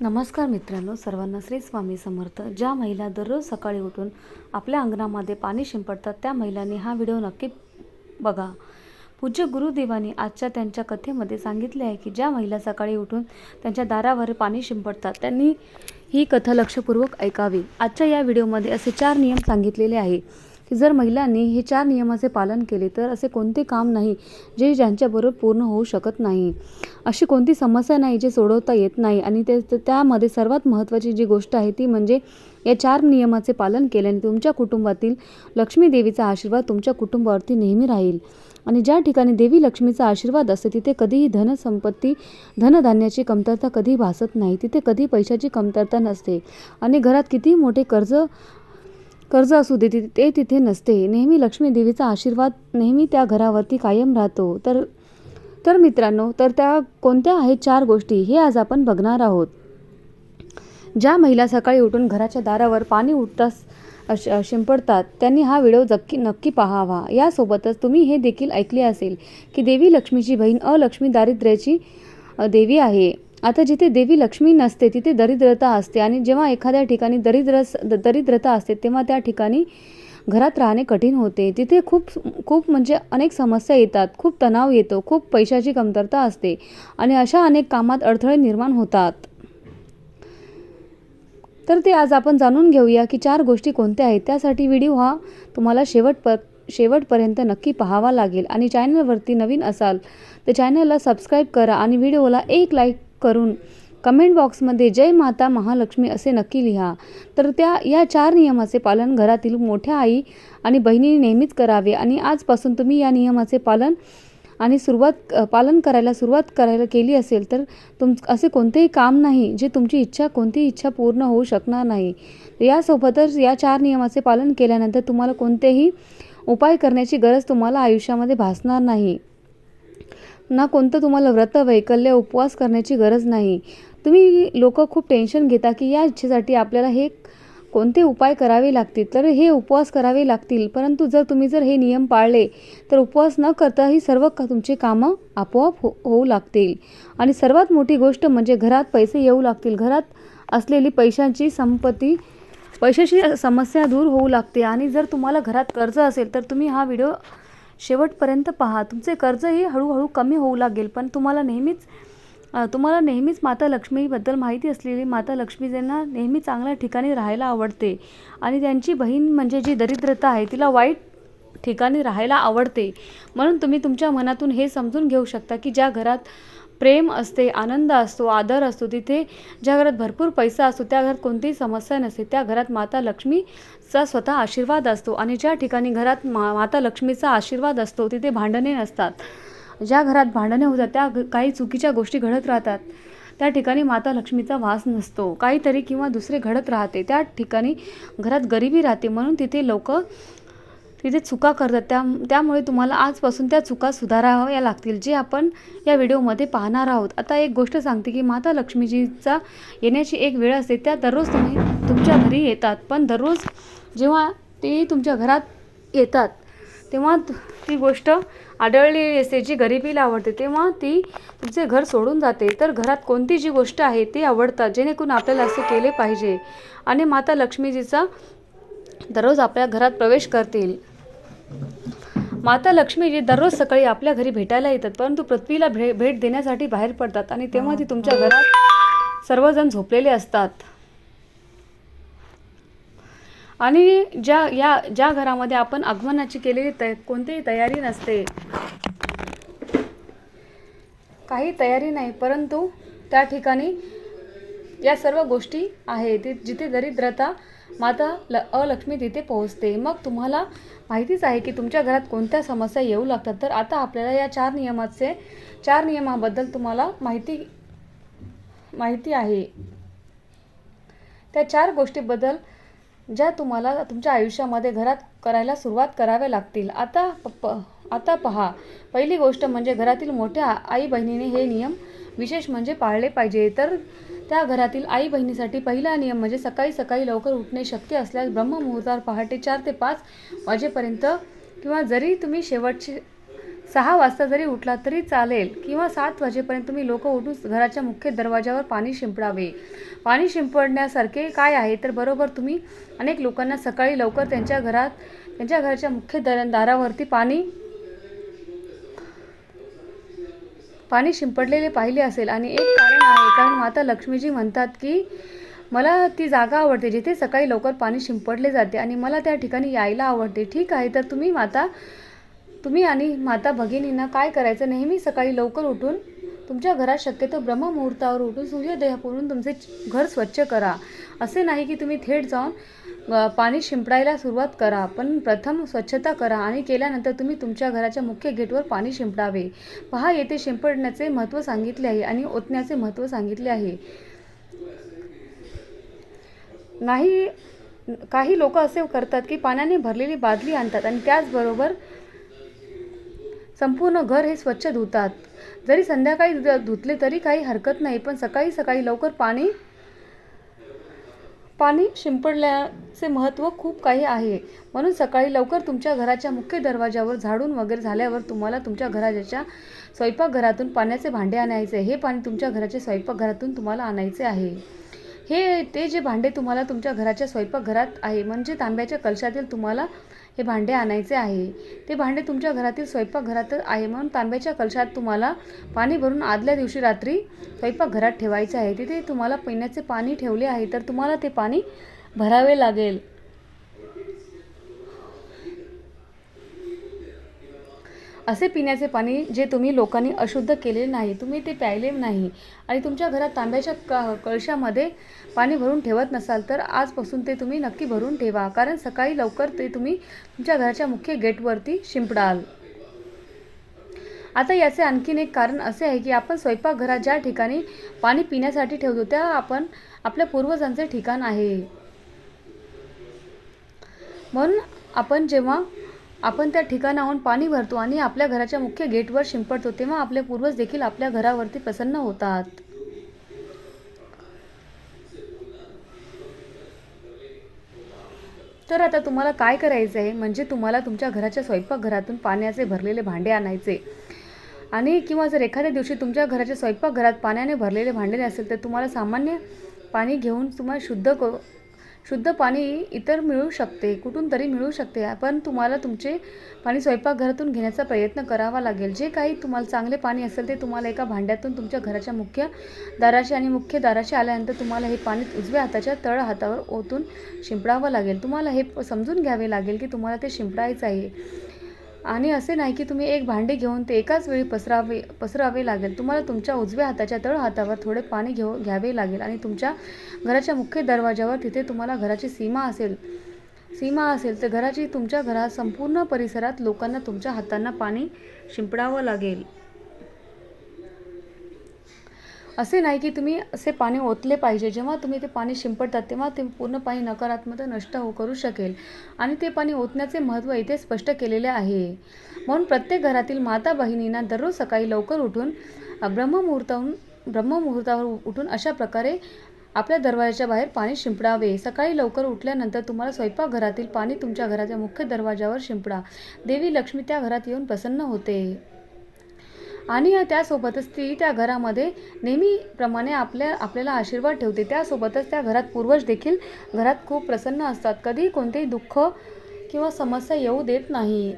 नमस्कार मित्रांनो सर्वांना श्री स्वामी समर्थ. ज्या महिला दररोज सकाळी उठून आपल्या अंगणामध्ये पाणी शिंपडतात त्या महिलांनी हा व्हिडिओ नक्की बघा. पूज्य गुरुदेवांनी आजच्या त्यांच्या कथेमध्ये सांगितले आहे की ज्या महिला सकाळी उठून त्यांच्या दारावर पाणी शिंपडतात त्यांनी ही कथा लक्षपूर्वक ऐकावी. आजच्या या व्हिडिओमध्ये असे चार नियम सांगितलेले आहे की जर महिलांनी हे चार नियमाचे पालन केले तर असे कोणते काम नाही जे ज्यांच्याबरोबर पूर्ण होऊ शकत नाही? अशी कोणती समस्या नाही जे सोडवता येत नाही? आणि ते त्यामध्ये सर्वात महत्त्वाची जी गोष्ट आहे ती म्हणजे या चार नियमाचे पालन केल्याने तुमच्या कुटुंबातील लक्ष्मी देवीचा आशीर्वाद तुमच्या कुटुंबावरती नेहमी राहील. आणि ज्या ठिकाणी देवी लक्ष्मीचा आशीर्वाद असते तिथे कधीही धनसंपत्ती धनधान्याची कमतरता कधी भासत नाही. तिथे कधी पैशाची कमतरता नसते. आणि घरात कितीही मोठे कर्ज कर्ज असू दे ति- ते तिथे नसते. नेहमी लक्ष्मी देवीचा आशीर्वाद नेहमी त्या घरावरती कायम राहतो. तर तर मित्रांनो तर त्या कोणत्या आहेत चार गोष्टी हे आज आपण बघणार आहोत. ज्या महिला सकाळी उठून घराच्या दारावर पाणी उठताच अश शिंपडतात त्यांनी हा व्हिडिओ नक्की नक्की पाहावा. यासोबतच तुम्ही हे देखील ऐकले असेल की देवी लक्ष्मीची बहीण अलक्ष्मी दारिद्र्याची देवी आहे. आता जिथे देवी लक्ष्मी नसते तिथे दरिद्रता असते आणि जेव्हा एखाद्या ठिकाणी दरिद्र दरिद्रता असते तेव्हा त्या ठिकाणी घरात राहणे कठीण होते. तिथे खूप खूप म्हणजे अनेक समस्या येतात खूप तणाव येतो खूप पैशाची कमतरता असते आणि अशा अनेक कामात अडथळे निर्माण होतात. तर ते आज आपण जाणून घेऊया की चार गोष्टी कोणत्या आहेत. त्यासाठी व्हिडिओ हा तुम्हाला शेवट पर शेवटपर्यंत नक्की पाहावा लागेल. आणि चॅनलवरती नवीन असाल तर चॅनलला सबस्क्राईब करा आणि व्हिडिओला एक लाईक करून कमेंट बॉक्समध्ये जय माता महालक्ष्मी असे नक्की लिहा. तर त्या या चार नियमाचे पालन घरातील मोठ्या आई आणि बहिणीने नेहमीच करावे आणि आजपासून तुम्ही या नियमाचे पालन आणि सुरुवात पालन करायला सुरुवात करायला केली असेल तर तुम असे कोणतेही काम नाही जे तुमची इच्छा कोणतीही इच्छा पूर्ण होऊ शकणार नाही. यासोबतच या चार नियमाचे पालन केल्यानंतर तुम्हाला कोणतेही उपाय करण्याची गरज तुम्हाला आयुष्यामध्ये भासणार नाही. ना कोणतं तुम्हाला व्रत वैकल्य उपवास करण्याची गरज नाही. तुम्ही लोक खूप टेन्शन घेता की या इच्छेसाठी आपल्याला हे कोणते उपाय करावे लागतील? तर हे उपवास करावे लागतील. परंतु जर तुम्ही जर हे नियम पाळले तर उपवास न करता ही सर्व का तुमची कामं आपोआप हो होऊ लागतील. आणि सर्वात मोठी गोष्ट म्हणजे घरात पैसे येऊ लागतील. घरात असलेली पैशांची संपत्ती पैशाची समस्या दूर होऊ लागते. आणि जर तुम्हाला घरात कर्ज असेल तर तुम्ही हा व्हिडिओ शेवटपर्यंत पहा. तुमचे कर्जही हळूहळू कमी होऊ लागेल पण तुम्हाला नेहमीच तुम्हाला नेहमीच माता लक्ष्मीबद्दल माहिती असलेली माता लक्ष्मीजींना नेहमी चांगल्या ठिकाणी राहायला आवडते. आणि त्यांची बहीण म्हणजे जी दरिद्रता आहे तिला वाईट ठिकाणी राहायला आवडते. म्हणून तुम्ही तुमच्या मनातून हे समजून घेऊ शकता की ज्या घरात प्रेम असते आनंद असतो आदर असतो तिथे ज्या घरात भरपूर पैसा असतो त्या घरात कोणतीही समस्या नसते त्या घरात माता लक्ष्मीचा स्वतः आशीर्वाद असतो आणि ज्या ठिकाणी घरात मा माता लक्ष्मीचा आशीर्वाद असतो तिथे भांडणे नसतात. ज्या घरात भांडणे होतात त्या घ- काही चुकीच्या गोष्टी घडत राहतात. त्या ठिकाणी माता लक्ष्मीचा वास नसतो. काहीतरी किंवा दुसरे घडत राहते. त्या ठिकाणी घरात गरिबी राहते म्हणून तिथे लोक तिथे चुका करतात त्या त्यामुळे तुम्हाला आजपासून त्या चुका सुधाराव्या लागतील जे आपण या व्हिडिओमध्ये पाहणार आहोत. आता एक गोष्ट सांगते की माता लक्ष्मीजीचा येण्याची एक वेळ असते त्या दररोज तुम्ही तुमच्या घरी येतात. पण दररोज जेव्हा ते तुमच्या घरात येतात तेव्हा ती गोष्ट आढळलेली असते जी गरिबीला आवडते. तेव्हा ती तुमचे घर सोडून जाते. तर घरात कोणती जी गोष्ट आहे ती आवडतात जेणेकरून आपल्याला असे केले पाहिजे. आणि माता लक्ष्मीजीचा दररोज आपल्या घरात प्रवेश करतील. माता लक्ष्मीजी दररोज सकाळी आपल्या घरी भेटायला येतात परंतु पृथ्वीला भे भेट देण्यासाठी बाहेर पडतात आणि तेव्हा ती तुमच्या घरात सर्वजण झोपलेले असतात. आणि ज्या या ज्या घरामध्ये आपण आगमनाची केलेली तय कोणतीही तयारी नसते. काही तयारी नाही परंतु त्या ठिकाणी या सर्व गोष्टी आहे ती जिथे दरिद्रता माता ल अलक्ष्मी तिथे पोहोचते. मग तुम्हाला माहितीच आहे की तुमच्या घरात कोणत्या समस्या येऊ लागतात. तर आता आपल्याला या चार नियमाचे चार नियमाबद्दल तुम्हाला माहिती माहिती आहे. त्या चार गोष्टीबद्दल ज्या तुम्हाला तुमच्या आयुष्यामध्ये घरात करायला सुरुवात कराव्या लागतील. आता प प- आता पहा. पहिली गोष्ट म्हणजे घरातील मोठ्या आई बहिणीने हे नियम विशेष म्हणजे पाळले पाहिजे. तर त्या घरातील आई बहिणीसाठी पहिला नियम म्हणजे सकाळी सकाळी लवकर उठणे शक्य असल्यास ब्रह्ममुहूर्तावर पहाटे चार ते पाच वाजेपर्यंत किंवा जरी तुम्ही शेवटचे सहा वाजता जरी उठला तरी चालेल किंवा सात वाजेपर्यंत तुम्ही लोक उठून घराच्या मुख्य दरवाजावर पाणी शिंपडावे. पाणी शिंपडण्यासारखे काय आहे तर बरोबर तुम्ही अनेक लोकांना सकाळी लवकर त्यांच्या घरात त्यांच्या घराच्या मुख्य दर दारावरती पाणी पाणी शिंपडलेले पाहिले असेल. आणि एक कारण आहे कारण माता लक्ष्मीजी म्हणतात की मला ती जागा आवडते जिथे सकाळी लवकर पाणी शिंपडले जाते आणि मला त्या ठिकाणी यायला आवडते. ठीक आहे तर तुम्ही माता तुम्ही आणि माता भगिनींना काय करायचं? नेहमी सकाळी लवकर उठून तुमच्या घरात शक्यतो ब्रह्ममुहूर्तावर उठून सूर्योदयापूर्वी तुमचे घर स्वच्छ करा. असे नाही की तुम्ही थेट जाऊन पाणी शिंपडायला सुरुवात करा पण प्रथम स्वच्छता करा आणि केल्यानंतर तुम्ही तुमच्या घराच्या मुख्य गेटवर पाणी शिंपडावे. पहा येथे शिंपडण्याचे महत्त्व सांगितले आहे आणि ओतण्याचे महत्त्व सांगितले आहे. नाही काही लोक असे करतात की पाण्याने भरलेली बादली आणतात आणि त्याचबरोबर संपूर्ण घर हे स्वच्छ धुतात. जरी संध्याकाळी धु- धुतले तरी काही हरकत नाही पण सकाळी सकाळी लवकर पाणी पाणी शिंपडल्याचे महत्त्व खूप काही आहे. म्हणून सकाळी लवकर तुमच्या घराच्या मुख्य दरवाजावर झाडून वगैरे झाल्यावर तुम्हाला तुमच्या घराच्या स्वयंपाकघरातून पाण्याचे भांडे आणायचे हे पाणी तुमच्या घराच्या स्वयंपाकघरातून तुम्हाला आणायचे आहे. हे ते जे भांडे तुम्हाला तुमच्या घराच्या स्वयंपाकघरात आहे म्हणजे तांब्याच्या कलशातील तुम्हाला हे भांडे आणायचे आहे. ते भांडे तुमच्या घरातील स्वयंपाकघरात आहे म्हणून तांब्याच्या कलशात तुम्हाला पाणी भरून आदल्या दिवशी रात्री स्वयंपाकघरात ठेवायचे आहे. तिथे तुम्हाला पिण्याचे पाणी ठेवले आहे तर तुम्हाला ते पाणी भरावे लागेल. असे पिण्याचे पाणी जे तुम्ही लोकांनी अशुद्ध केले नाही तुम्ही ते प्यायले नाही आणि तुमच्या घरात तांब्याच्या क कळशामध्ये पाणी भरून ठेवत नसाल तर आजपासून ते तुम्ही नक्की भरून ठेवा. कारण सकाळी लवकर ते तुम्ही तुमच्या घराच्या मुख्य गेटवरती शिंपडाल. आता याचे आणखीन एक कारण असे आहे की आपण स्वयंपाकघरात ज्या ठिकाणी पाणी पिण्यासाठी ठेवतो त्या आपण आपल्या पूर्वजांचे ठिकाण आहे. म्हणून आपण जेव्हा आपण त्या ठिकाणाहून पाणी भरतो आणि आपल्या घराच्या मुख्य गेटवर शिंपडतो तेव्हा आपले पूर्वज देखील आपल्या घरावरती प्रसन्न होतात. तर आता तुम्हाला काय करायचं आहे म्हणजे तुम्हाला तुमच्या घराच्या स्वयंपाकघरातून पाण्याचे भरलेले भांडे आणायचे. आणि किंवा जर एखाद्या दिवशी तुमच्या घराच्या स्वयंपाकघरात पाण्याने भरलेले भांडे असेल तर तुम्हाला सामान्य पाणी घेऊन तुम्हाला शुद्ध क शुद्ध पाणी इतर मिळू शकते कुठून तरी मिळू शकते. पण तुम्हाला तुमचे पाणी स्वयंपाकघरातून घेण्याचा प्रयत्न करावा लागेल. जे काही तुम्हाला चांगले पाणी असेल ते तुम्हाला एका भांड्यातून तुमच्या घराच्या मुख्य दाराशी आणि मुख्य दाराशी आल्यानंतर तुम्हाला हे पाणी उजव्या हाताच्या तळ हातावर ओतून शिंपडावं लागेल. तुम्हाला हे समजून घ्यावे लागेल की तुम्हाला ते शिंपडायचं आहे. आणि असे नाही की तुम्ही एक भांडे घेऊन ते एकाच वेळी पसरावे पसरावे लागेल. तुम्हाला तुमच्या उजव्या हाताच्या तळ हातावर थोडे पाणी घेऊ घ्यावे लागेल आणि तुमच्या घराच्या मुख्य दरवाजावर तिथे तुम्हाला घराची सीमा असेल सीमा असेल तर घराची तुमच्या घरात संपूर्ण परिसरात लोकांना तुमच्या हातांना पाणी शिंपडावं लागेल. असे नाही की तुम्ही असे पाणी ओतले पाहिजे. जेव्हा तुम्ही ते पाणी शिंपडतात तेव्हा ते पूर्ण पाणी नकारात्मक नष्ट हो करू शकेल. आणि ते पाणी ओतण्याचे महत्त्व इथे स्पष्ट केलेले आहे. म्हणून प्रत्येक घरातील माता बहिणींना दररोज सकाळी लवकर उठून ब्रह्ममुहूर्ताहून ब्रह्ममुहूर्तावर उठून अशा प्रकारे आपल्या दरवाजाच्या बाहेर पाणी शिंपडावे. सकाळी लवकर उठल्यानंतर तुम्हाला स्वयंपाकघरातील पाणी तुमच्या घराच्या मुख्य दरवाजावर शिंपडा. देवी लक्ष्मी त्या घरात येऊन प्रसन्न होते. आणि त्यासोबतच ती त्या घरामध्ये नेहमीप्रमाणे आपल्या आपल्याला आशीर्वाद ठेवते. त्यासोबतच त्या घरात पूर्वज देखील घरात खूप प्रसन्न असतात. कधी कोणतेही दुःख किंवा समस्या येऊ देत नाही.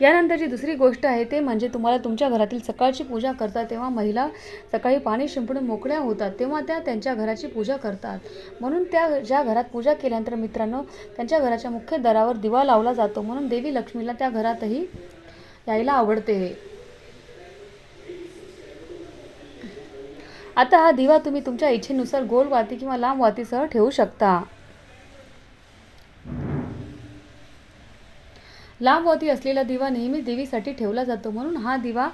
यानंतरची दुसरी गोष्ट आहे ते म्हणजे तुम्हाला तुमच्या घरातील सकाळची पूजा करतात तेव्हा महिला सकाळी पाणी शिंपडून मोकळ्या होतात तेव्हा त्या त्यांच्या घराची पूजा करतात. म्हणून त्या ज्या घरात पूजा केल्यानंतर मित्रांनो त्यांच्या घराच्या मुख्य दरावर दिवा लावला जातो. म्हणून देवी लक्ष्मीला त्या घरातही यायला आवडते. आता हा दिवा तुम्ही तुमच्या इच्छेनुसार गोल वाती किंवा लांब वातीसह ठेवू शकता. लांब वाती असलेला दिवा नेहमी देवीसाठी ठेवला जातो. म्हणून हा दिवा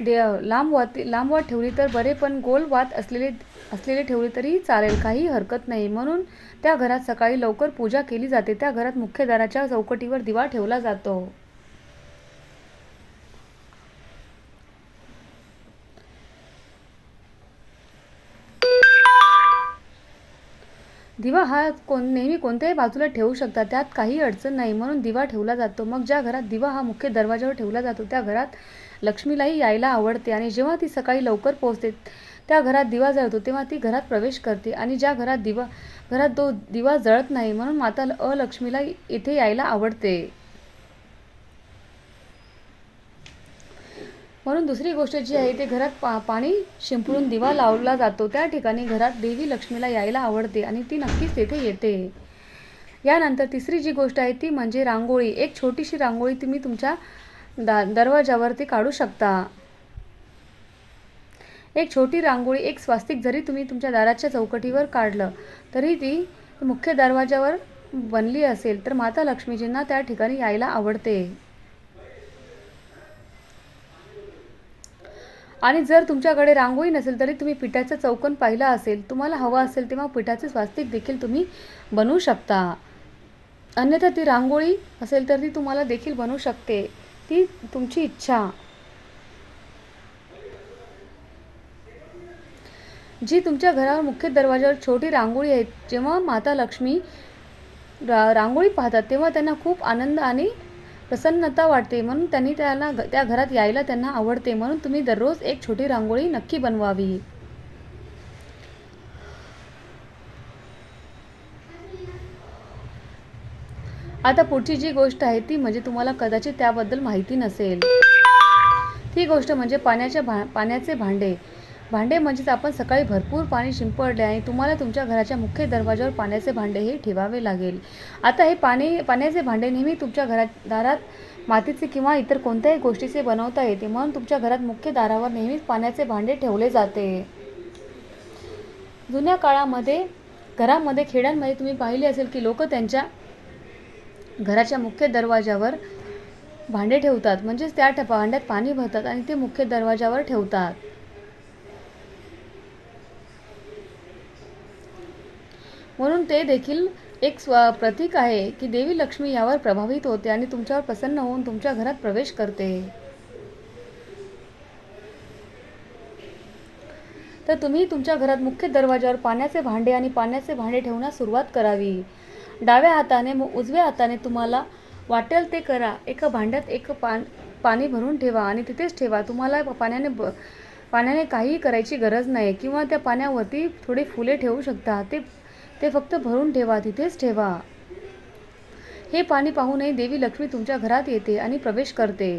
दे लांब वाती लांब वात ठेवली तर बरे पण गोल वात असलेले असलेले ठेवले तरीही चालेल. काही हरकत नाही. म्हणून त्या घरात सकाळी लवकर पूजा केली जाते. त्या घरात मुख्य दाराच्या चौकटीवर दिवा ठेवला जातो. दिवा हा कोण नेहमी कोणत्याही बाजूला ठेवू शकता त्यात काही अडचण नाही. म्हणून दिवा ठेवला जातो. मग ज्या घरात दिवा हा मुख्य दरवाजावर ठेवला जातो त्या घरात लक्ष्मीलाही यायला आवडते आणि जेव्हा ती सकाळी लवकर पोहोचते त्या घरात दिवा जळतो तेव्हा ती घरात प्रवेश करते आणि ज्या घरात दिवा घरात तो दिवा जळत नाही म्हणून माता अलक्ष्मीला इथे यायला आवडते. म्हणून दुसरी गोष्ट जी आहे ते घरात पा पाणी शिंपडून दिवा लावला जातो. त्या ठिकाणी घरात देवी लक्ष्मीला यायला आवडते आणि ती नक्कीच तेथे येते. यानंतर तिसरी जी गोष्ट आहे ती म्हणजे रांगोळी. एक छोटीशी रांगोळी तुम्ही तुमच्या दा दरवाजावरती काढू शकता. एक छोटी रांगोळी एक स्वास्तिक जरी तुम्ही तुमच्या दाराच्या चौकटीवर काढलं तरी ती मुख्य दरवाजावर बनली असेल तर माता लक्ष्मीजींना त्या ठिकाणी यायला आवडते. आणि जर तुमच्याकडे रांगोळी नसेल तरी तुम्ही पिठाचं चौकन पाहिलं असेल तुम्हाला हवं असेल तेव्हा पिठाचे स्वास्तिक देखील तुम्ही बनवू शकता. अन्यथा ती रांगोळी असेल तर ती तुम्हाला देखील बनवू शकते. ती तुमची इच्छा. जी तुमच्या घरावर मुख्य दरवाजावर छोटी रांगोळी आहे जेव्हा माता लक्ष्मी रा रांगोळी पाहतात तेव्हा त्यांना खूप आनंद आणि प्रसन्नता वाटते म्हणून त्यांनी त्याला त्या घरात यायला त्यांना आवडते म्हणून तुम्ही दररोज एक छोटी रांगोळी नक्की बनवावी. आता पुढची जी गोष्ट आहे ती म्हणजे तुम्हाला कदाचित त्याबद्दल माहिती नसेल. ती गोष्ट म्हणजे पाण्याच्या भा पाण्याचे भांडे. भांडे म्हणजेच आपण सकाळी भरपूर पाणी शिंपडले आणि तुम्हाला तुमच्या घराच्या मुख्य दरवाजावर पाण्याचे भांडे हे ठेवावे लागेल. आता हे पाणी पाण्याचे भांडे नेहमी तुमच्या घरात दारात मातीचे किंवा इतर कोणत्याही गोष्टीचे बनवता येते म्हणून तुमच्या घरात मुख्य दारावर नेहमीच पाण्याचे भांडे ठेवले जाते. जुन्या काळामध्ये घरामध्ये खेड्यांमध्ये तुम्ही पाहिले असेल की लोक त्यांच्या घराच्या मुख्य दरवाजावर भांडे ठेवतात. म्हणजेच त्या ठ- भांड्यात पाणी भरतात आणि ते मुख्य दरवाजावर ठेवतात. म्हणून ते देखील एक स्व प्रतीक आहे की देवी लक्ष्मी यावर प्रभावित होते आणि तुमच्यावर प्रसन्न होऊन तुमच्या घरात प्रवेश करते. तर तुम्ही तुमच्या घरात मुख्य दरवाजावर पाण्याचे भांडे आणि पाण्याचे भांडे ठेवण्यास सुरुवात करावी. डाव्या हाताने मग उजव्या हाताने तुम्हाला वाटेल ते करा. एका भांड्यात एक पान पाणी भरून ठेवा आणि तिथेच ठेवा. तुम्हाला पाण्याने ब पाण्याने काहीही करायची गरज नाही किंवा त्या पाण्यावरती थोडी फुले ठेवू शकता. ते ते फक्त भरून ठेवा तिथेच ठेवा. हे पाणी पाहूनही देवी लक्ष्मी तुमच्या घरात येते आणि प्रवेश करते.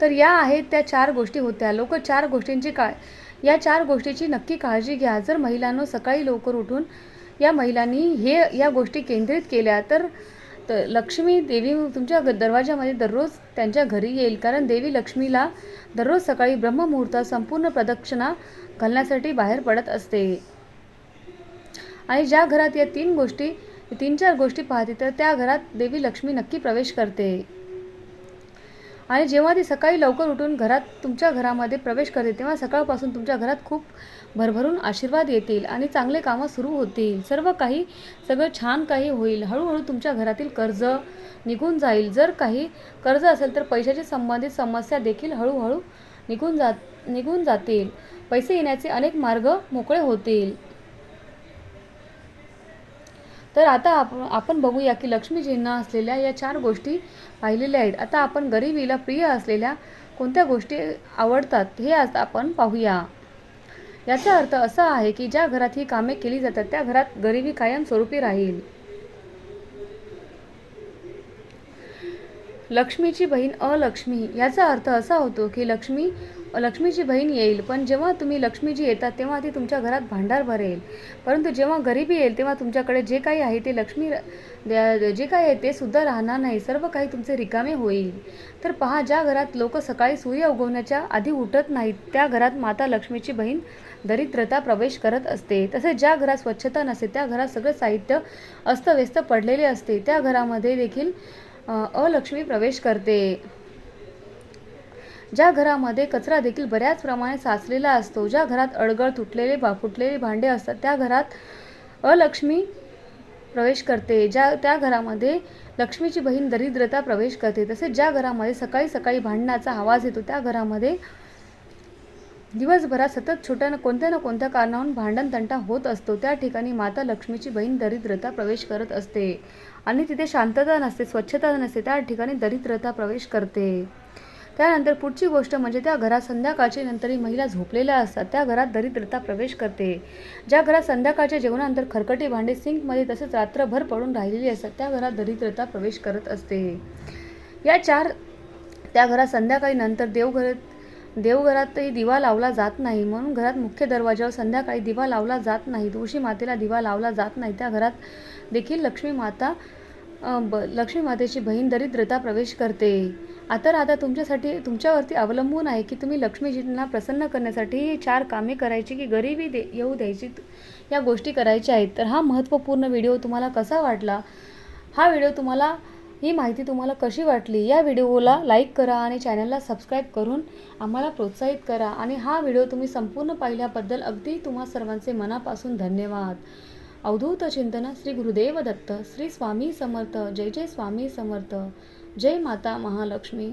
तर या आहेत त्या चार गोष्टी होत्या. लोक चार गोष्टींची का या चार गोष्टीची नक्की काळजी घ्या. जर महिलांनो सकाळी लवकर उठून या महिलांनी हे या गोष्टी केंद्रित केल्या तर लक्ष्मी देवी तुमच्या दरवाजामध्ये दररोज त्यांच्या घरी येईल. कारण देवी लक्ष्मीला दररोज सकाळी ब्रह्ममुहूर्तात संपूर्ण प्रदक्षिणा घालण्यासाठी बाहेर पडत असते. आणि ज्या घरात या तीन गोष्टी तीन चार गोष्टी पाहते तर त्या घरात देवी लक्ष्मी नक्की प्रवेश करते. आणि जेव्हा ती सकाळी लवकर उठून घरात तुमच्या घरामध्ये प्रवेश करते तेव्हा सकाळपासून तुमच्या घरात खूप भरभरून आशीर्वाद येतील आणि चांगले कामं सुरू होतील. सर्व काही सगळं छान काही होईल. हळूहळू तुमच्या घरातील कर्ज निघून जाईल. जर काही कर्ज असेल तर पैशाशी संबंधित समस्या देखील हळूहळू निघून जात निघून जातील. पैसे येण्याचे अनेक मार्ग मोकळे होतील. तर आता आपण आपण बघूया की लक्ष्मीजींना असलेल्या या चार गोष्टी पाहिलेल्या आहेत. आता आपण गरिबीला प्रिय असलेल्या कोणत्या गोष्टी आवडतात हे आज आपण पाहूया. याचा अर्थ असा आहे की ज्या घरात ही कामे केली जातात त्या घरात गरिबी कायमस्वरूपी राहील. लक्ष्मीची बहीण अलक्ष्मी याचा अर्थ असा होतो की लक्ष्मी लक्ष्मीची बहीण येईल पण जेव्हा तुम्ही लक्ष्मीजी येतात तेव्हा ती तुमच्या घरात भांडार भरेल. परंतु जेव्हा गरिबी येईल तेव्हा तुमच्याकडे जे काही आहे ते लक्ष्मी द्या- जे काही आहे ते सुद्धा राहणार नाही. सर्व काही तुमचे रिकामे होईल. तर पहा ज्या घरात लोक सकाळी सूर्य उगवण्याच्या आधी उठत नाहीत त्या घरात माता लक्ष्मीची बहीण दरिद्रता प्रवेश करत असते. तसेच ज्या घरात स्वच्छता नसते त्या घरात सगळं साहित्य अस्तव्यस्त पडलेले असते. त्या घरामध्ये देखील अलक्ष्मी प्रवेश करते. ज्या घरामध्ये कचरा देखील बऱ्याच प्रमाणे साचलेला असतो ज्या घरात अडगळ तुटलेले बा फुटलेले भांडे असतात त्या घरात अलक्ष्मी प्रवेश करते. ज्या त्या घरामध्ये लक्ष्मीची बहीण दरिद्रता प्रवेश करते. तसेच ज्या घरामध्ये सकाळी सकाळी भांडणाचा आवाज येतो त्या घरामध्ये दिवसभरात सतत छोट्या ना कोणत्या ना कोणत्या कारणाहून भांडण तंटा होत असतो त्या ठिकाणी माता लक्ष्मीची बहीण दरिद्रता प्रवेश करत असते. आणि तिथे शांतता नसते स्वच्छता नसते त्या ठिकाणी दरिद्रता प्रवेश करते. त्यानंतर पुढची गोष्ट म्हणजे त्या घरात संध्याकाळची नंतरही महिला झोपलेल्या असतात. त्या घरात दरिद्रता प्रवेश करते. ज्या घरात संध्याकाळच्या जेवणानंतर खरकटी भांडे सिंकमध्ये तसेच रात्रभर पडून राहिलेली असतात त्या घरात दरिद्रता प्रवेश करत असते. या चार त्या घरात संध्याकाळी नंतर देवघर देवघरातही दिवा लावला जात नाही. म्हणून घरात मुख्य दरवाजावर संध्याकाळी दिवा लावला जात नाही. तुळशी मातेला दिवा लावला जात नाही. त्या घरात देखील लक्ष्मी माता ब लक्ष्मी मातेची बहीण दरिद्रता प्रवेश करते. आता आता तुमच्यासाठी तुमच्यावरती अवलंबून आहे की तुम्ही लक्ष्मीजींना प्रसन्न करण्यासाठी ही चार कामे करायची की गरिबी दे येऊ द्यायची या गोष्टी करायच्या आहेत. तर हा महत्त्वपूर्ण व्हिडिओ तुम्हाला कसा वाटला? हा व्हिडिओ तुम्हाला ही माहिती तुम्हाला कशी वाटली? या व्हिडिओला लाईक करा आणि चॅनलला सबस्क्राईब करून आम्हाला प्रोत्साहित करा. आणि हा व्हिडिओ तुम्ही संपूर्ण पाहिल्याबद्दल अगदी तुम्हा सर्वांचे मनापासून धन्यवाद. अवधूत चिंतन श्री गुरुदेव दत्त श्री स्वामी समर्थ जय जय स्वामी समर्थ. जय माता महालक्ष्मी.